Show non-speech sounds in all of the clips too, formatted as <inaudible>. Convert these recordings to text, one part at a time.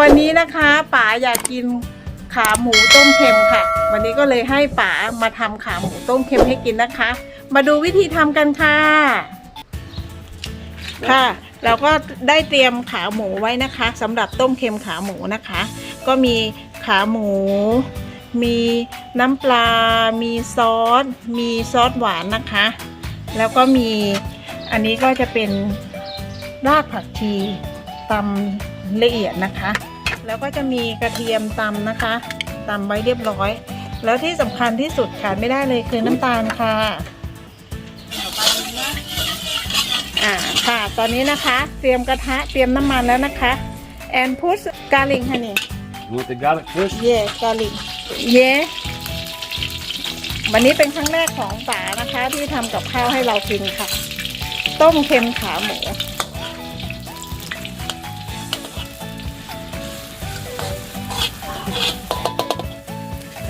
วันนี้นะคะป๋าอยากกินขาหมูต้มเค็มค่ะ วันนี้ก็เลยให้ป๋ามาทำขาหมูต้มเค็มให้กินนะคะ มาดูวิธีทำกันค่ะ ค่ะ เราก็ได้เตรียมขาหมูไว้นะคะสำหรับต้มเค็มขาหมูนะคะ ก็มีขาหมู มีน้ำปลา มีซอส มีซอสหวานนะคะ แล้วก็มีอันนี้ก็จะเป็นรากผักชีตำ ละเอียดนะคะ แล้วก็จะมีกระเทียมตำนะคะตำไว้เรียบร้อย แล้วที่สำคัญที่สุดขาดไม่ได้เลยคือน้ำตาลค่ะอ่าค่ะ ตอนนี้นะคะ เตรียมกระทะเตรียมน้ำมันแล้วนะคะ and put garlic honey You want the garlic first? yeah garlic yeah วันนี้เป็นครั้งแรกของป๋านะคะ ที่ทำกับข้าวให้เรากินค่ะ ต้มเค็มขาหมู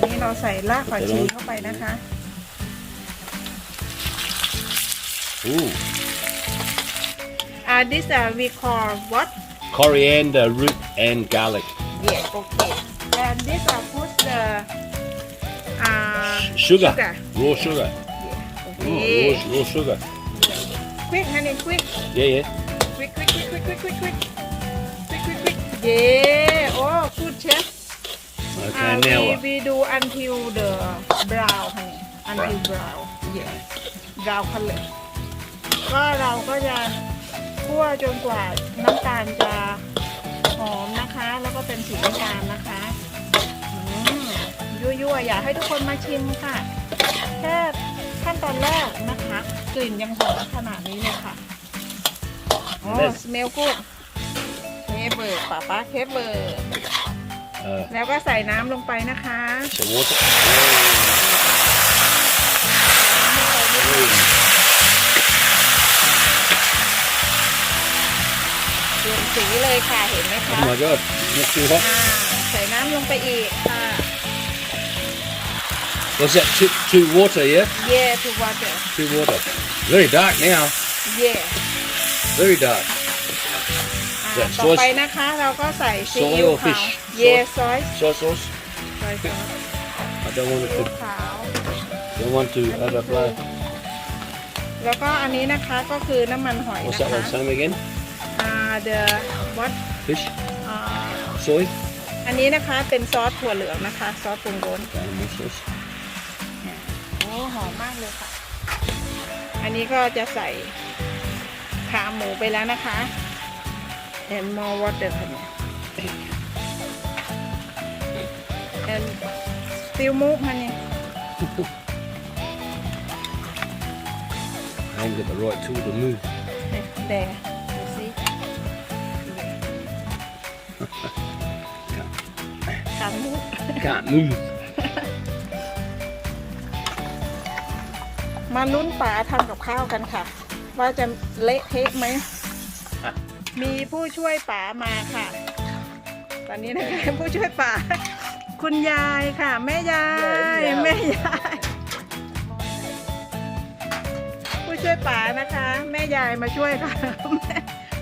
นนี้เราใส่รากผักชีเข้าไปนะคะ Ooh. uh, this uh, we call what Coriander, root, and garlic. yeah okay and this uh, put the uh, Sugar. Sugar. Raw sugar. Ooh, okay raw, raw sugar. quick honey quick Yeah, yeah. quick quick quick quick quick quick quick quick quick quick yeah until the brown honey until brown yes brown color ก็เราก็จะคั่วจนกว่าน้ำตาลจะหอมนะคะ แล้วก็เป็นสีน้ำตาลนะคะอืมยั่วๆ อยากให้ทุกคนมาชิมค่ะ แค่ขั้นตอนแรกนะคะ กลิ่นยังหอมขนาดนี้เลยค่ะ โอ้ Yes. สเมลกูดเคเบิร์ป้าป้าเคเบิร์ Uh, แล้วก็ใส่น้ำลงไปนะคะ some water. เปลี่ยนสีเลยค่ะเห็นไหมคะ Oh my god, not too hot. อ่าใส่น้ำลงไปอีกค่ะ What's that? Two, two water, yeah? เย่ทูวอเตอร์ Two water. Very dark now. เย่ Very dark. อ่า That ต่อ sauce- ไปนะคะเราก็ใส่ซี soy อิ๊ว or ขาว fish? เย่ซอย Soy sauce. ซอยซอส I don't want ซี it อิ๊ว to. ขาว Don't want to overflow. แล้วก็อันนี้นะคะก็คือน้ำมันหอย What's นะ that คะ one? Same again. อ่า the what Fish. อ่า Soy. อันนี้นะคะเป็นซอสถั่วเหลืองนะคะ ซอสปรุงรส Okay, more sauce. โอ้หอมมากเลยค่ะ อันนี้ก็จะใส่ขาหมูไปแล้วนะคะ and more water ค่ะเนี่ย and still move ค่ะเนี่ย I ain't got the right tool to move. แดงดูสิขาหมู Can't move. มาลุ้นป๋าทำกับข้าวกันค่ะ ว่าจะเละเทะไหม มีผู้ช่วยป๋ามาค่ะ ตอนนี้นะคะผู้ช่วยป๋าคุณยายค่ะ แม่ยายแม่ยาย ผู้ช่วยป๋านะคะ แม่ยายมาช่วยค่ะ แม่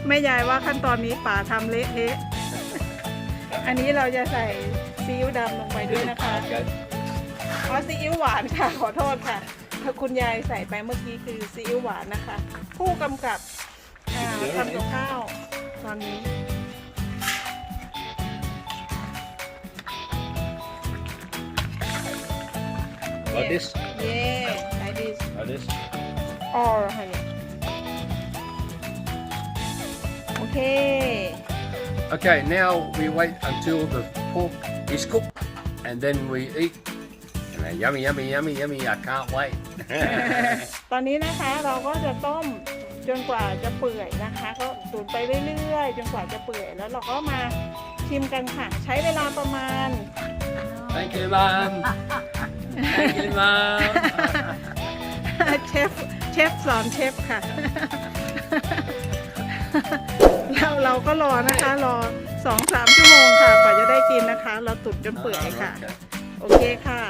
แม่ยายว่าขั้นตอนนี้ป๋าทำเละเทะอันนี้เราจะใส่ซีอิ๊วดำลงไปด้วยนะคะ Okay. อ๋อซีอิ๊วหวานค่ะขอโทษค่ะถ้าคุณยายใส่ไปเมื่อกี้คือซีอิ๊วหวานนะคะ ผู้กำกับอ่าทำกับข้าว ตอนนี้ Like this? เย่ like this Like this? or honey โอเค Okay, now we wait until the pork is cooked and then we eat. And then yummy, yummy, yummy, yummy. I can't wait. <laughs> ตอนนี้นะคะเราก็จะต้ม จนกว่าจะเปื่อยนะคะ ก็ตุ๋นไปเรื่อยๆ จนกว่าจะเปื่อยแล้วเราก็มาชิมกันค่ะ ใช้เวลาประมาณ Thank you, Mum. Thank you, Mum. เชฟเชฟสอนเชฟค่ะ เราเราก็รอนะคะ รอสองสามชั่วโมงค่ะ กว่าจะได้กินนะคะ เราตุ๋นจนเปื่อยค่ะ Okay. โอเคค่ะ